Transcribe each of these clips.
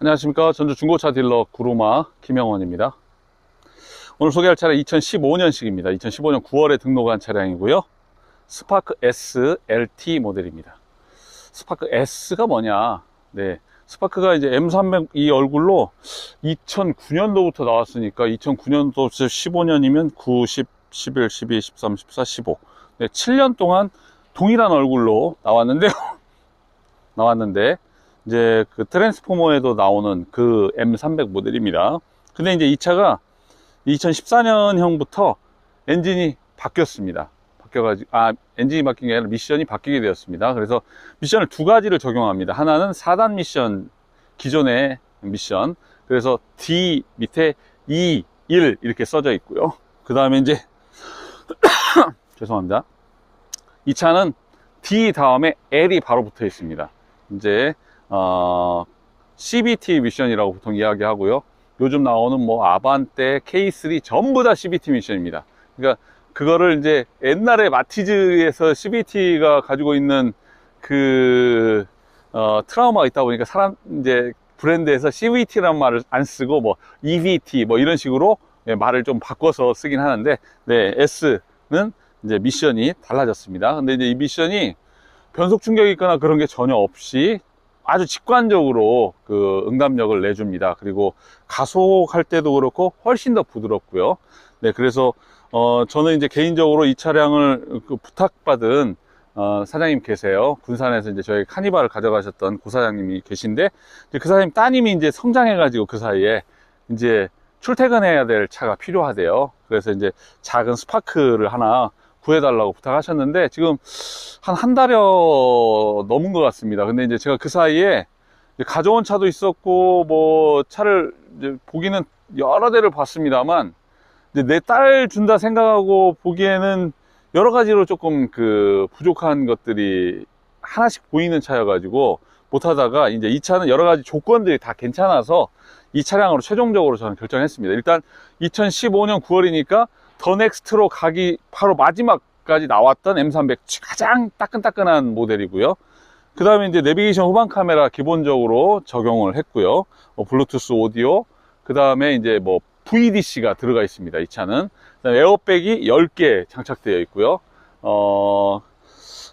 안녕하십니까. 전주 중고차 딜러 구로마 김영원입니다. 오늘 소개할 차량 2015년식입니다. 2015년 9월에 등록한 차량이고요. 스파크 S LT 모델입니다. 스파크 S가 뭐냐? 네. 스파크가 이제 M300 이 얼굴로 2009년도부터 나왔으니까 2009년도 15년이면 9, 10, 11, 12, 13, 14, 15 네, 7년 동안 동일한 얼굴로 나왔는데요. 나왔는데 이제 그 트랜스포머에도 나오는 그 M300 모델입니다. 근데 이제 이 차가 2014년형부터 엔진이 바뀌었습니다. 바뀌어가지고, 아, 엔진이 바뀐 게 아니라 미션이 바뀌게 되었습니다. 그래서 미션을 두 가지를 적용합니다. 하나는 4단 미션, 기존의 미션. 그래서 D 밑에 E, 1 이렇게 써져 있고요. 그 다음에 이제, 죄송합니다. 이 차는 D 다음에 L이 바로 붙어 있습니다. 이제 어, CBT 미션이라고 보통 이야기하고요. 요즘 나오는 뭐 아반떼, K3 전부 다 CBT 미션입니다. 그러니까 그거를 이제 옛날에 마티즈에서 CBT가 가지고 있는 그 어, 트라우마가 있다 보니까 사람 이제 브랜드에서 CVT라는 말을 안 쓰고 뭐 EVT 뭐 이런 식으로 예, 말을 좀 바꿔서 쓰긴 하는데 네 S는 이제 미션이 달라졌습니다. 근데 이제 이 미션이 변속 충격이 있거나 그런 게 전혀 없이 아주 직관적으로 그 응답력을 내줍니다. 그리고 가속할 때도 그렇고 훨씬 더 부드럽고요. 네, 그래서 어 저는 이제 개인적으로 이 차량을 그 부탁받은 어, 사장님 계세요. 군산에서 이제 저희 카니발을 가져가셨던 고 사장님이 계신데 그 사장님 따님이 이제 성장해가지고 그 사이에 이제 출퇴근해야 될 차가 필요하대요. 그래서 이제 작은 스파크를 하나 구해달라고 부탁하셨는데 지금 한 한 달여 넘은 것 같습니다. 근데 이제 제가 그 사이에 가져온 차도 있었고 뭐 차를 보기는 여러 대를 봤습니다만 내 딸 준다 생각하고 보기에는 여러 가지로 조금 그 부족한 것들이 하나씩 보이는 차여가지고 못하다가 이제 이 차는 여러 가지 조건들이 다 괜찮아서 이 차량으로 최종적으로 저는 결정했습니다. 일단 2015년 9월이니까 더 넥스트로 가기 바로 마지막까지 나왔던 M300 가장 따끈따끈한 모델이고요. 그 다음에 이제 내비게이션 후방 카메라 기본적으로 적용을 했고요. 뭐 블루투스 오디오, 그 다음에 이제 뭐 VDC가 들어가 있습니다. 이 차는. 에어백이 10개 장착되어 있고요. 어,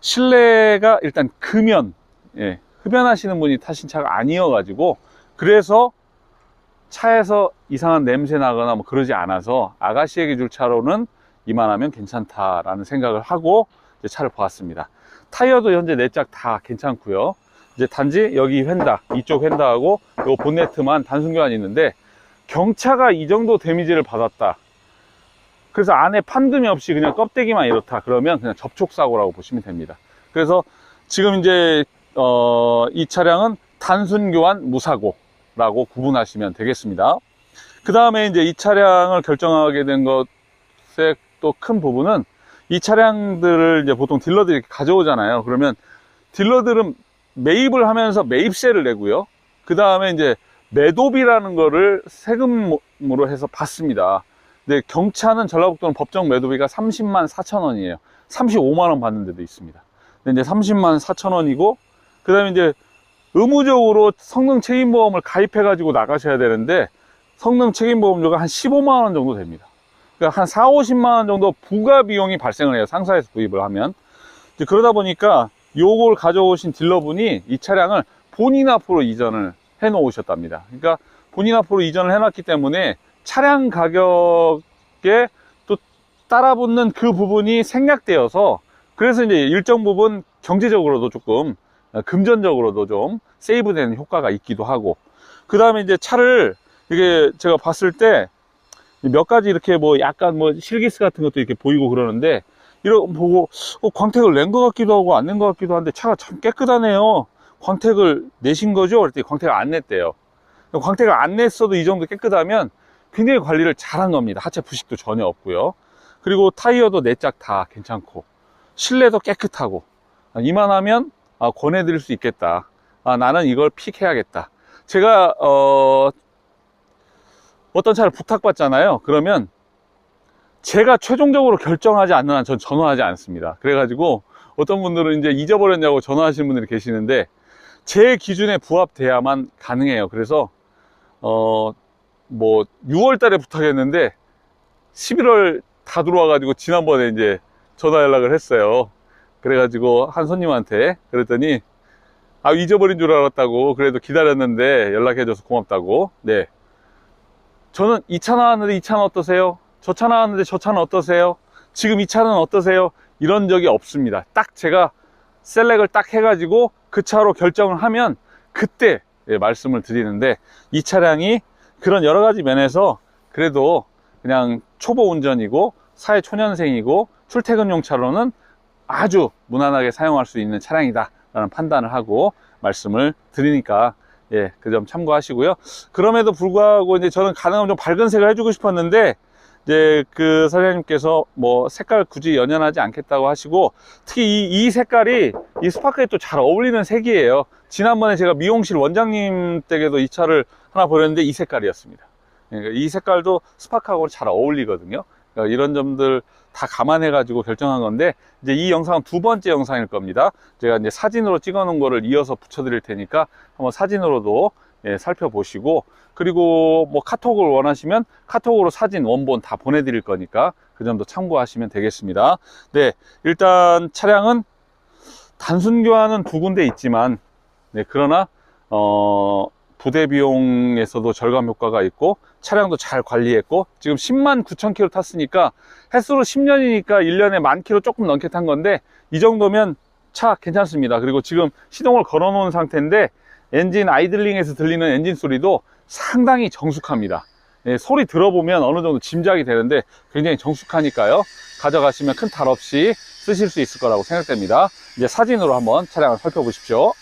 실내가 일단 금연, 예, 흡연하시는 분이 타신 차가 아니어 가지고, 그래서 차에서 이상한 냄새 나거나 뭐 그러지 않아서 아가씨에게 줄 차로는 이만하면 괜찮다라는 생각을 하고 차를 보았습니다. 타이어도 현재 네짝다 괜찮고요. 이제 단지 여기 휀다, 이쪽 휀다하고 요 본네트만 단순 교환이 있는데 경차가 이 정도 데미지를 받았다. 그래서 안에 판금이 없이 그냥 껍데기만 이렇다. 그러면 그냥 접촉 사고라고 보시면 됩니다. 그래서 지금 이제 어, 이 차량은 단순 교환 무사고. 라고 구분하시면 되겠습니다. 그 다음에 이제 이 차량을 결정하게 된 것의 또 큰 부분은 이 차량들을 이제 보통 딜러들이 가져오잖아요. 그러면 딜러들은 매입을 하면서 매입세를 내고요. 그 다음에 이제 매도비라는 거를 세금으로 해서 받습니다. 근데 경차는 전라북도는 법정 매도비가 30만 4천 원이에요. 35만 원 받는 데도 있습니다. 근데 이제 30만 4천 원이고, 그 다음에 이제 의무적으로 성능 책임보험을 가입해 가지고 나가셔야 되는데 성능 책임보험료가 한 15만 원 정도 됩니다. 그러니까 한 4, 50만 원 정도 부가 비용이 발생을 해요. 상사에서 구입을 하면. 그러다 보니까 요걸 가져오신 딜러분이 이 차량을 본인 앞으로 이전을 해 놓으셨답니다. 그러니까 본인 앞으로 이전을 해 놨기 때문에 차량 가격에 또 따라붙는 그 부분이 생략되어서 그래서 이제 일정 부분 경제적으로도 조금 금전적으로도 좀 세이브되는 효과가 있기도 하고. 그 다음에 이제 차를 이게 제가 봤을 때 몇 가지 이렇게 뭐 약간 뭐 실기스 같은 것도 이렇게 보이고 그러는데 이런 보고 어, 광택을 낸 것 같기도 하고 안 낸 것 같기도 한데 차가 참 깨끗하네요. 광택을 내신 거죠? 그랬더니 광택을 안 냈대요. 광택을 안 냈어도 이 정도 깨끗하면 굉장히 관리를 잘한 겁니다. 하체 부식도 전혀 없고요. 그리고 타이어도 네짝다 괜찮고 실내도 깨끗하고. 이만하면 아, 권해드릴 수 있겠다. 아, 나는 이걸 픽해야겠다. 제가 어, 어떤 차를 부탁받잖아요. 그러면 제가 최종적으로 결정하지 않는 한 전 전화하지 않습니다. 그래가지고 어떤 분들은 이제 잊어버렸냐고 전화하시는 분들이 계시는데 제 기준에 부합돼야만 가능해요. 그래서 어 뭐 6월 달에 부탁했는데 11월 다 들어와 가지고 지난번에 이제 전화 연락을 했어요. 그래가지고 한 손님한테 그랬더니 아 잊어버린 줄 알았다고 그래도 기다렸는데 연락해줘서 고맙다고 네 저는 이 차 나왔는데 이 차는 어떠세요? 저 차 나왔는데 저 차는 어떠세요? 지금 이 차는 어떠세요? 이런 적이 없습니다. 딱 제가 셀렉을 딱 해가지고 그 차로 결정을 하면 그때 예, 말씀을 드리는데 이 차량이 그런 여러 가지 면에서 그래도 그냥 초보 운전이고 사회 초년생이고 출퇴근용 차로는 아주 무난하게 사용할 수 있는 차량이다 라는 판단을 하고 말씀을 드리니까 예, 그 점 참고하시고요. 그럼에도 불구하고 이제 저는 가능하면 좀 밝은 색을 해주고 싶었는데 이제 그 사장님께서 뭐 색깔 굳이 연연하지 않겠다고 하시고 특히 이, 이 색깔이 이 스파크에 또 잘 어울리는 색이에요. 지난번에 제가 미용실 원장님 댁에도 이 차를 하나 보냈는데 이 색깔이었습니다. 그러니까 이 색깔도 스파크하고 잘 어울리거든요. 그러니까 이런 점들 다 감안해 가지고 결정한 건데 이제 이 영상은 두 번째 영상일 겁니다. 제가 이제 사진으로 찍어 놓은 거를 이어서 붙여 드릴 테니까 한번 사진으로도 예, 살펴보시고 그리고 뭐 카톡을 원하시면 카톡으로 사진 원본 다 보내드릴 거니까 그 점도 참고하시면 되겠습니다. 네, 일단 차량은 단순 교환은 두 군데 있지만 네, 그러나 어, 부대 비용에서도 절감 효과가 있고 차량도 잘 관리했고 지금 10만 9천 킬로 탔으니까 횟수로 10년이니까 1년에 만 킬로 조금 넘게 탄 건데 이 정도면 차 괜찮습니다. 그리고 지금 시동을 걸어 놓은 상태인데 엔진 아이들링에서 들리는 엔진 소리도 상당히 정숙합니다. 예, 소리 들어보면 어느 정도 짐작이 되는데 굉장히 정숙하니까요. 가져가시면 큰 탈 없이 쓰실 수 있을 거라고 생각됩니다. 이제 사진으로 한번 차량을 살펴보십시오.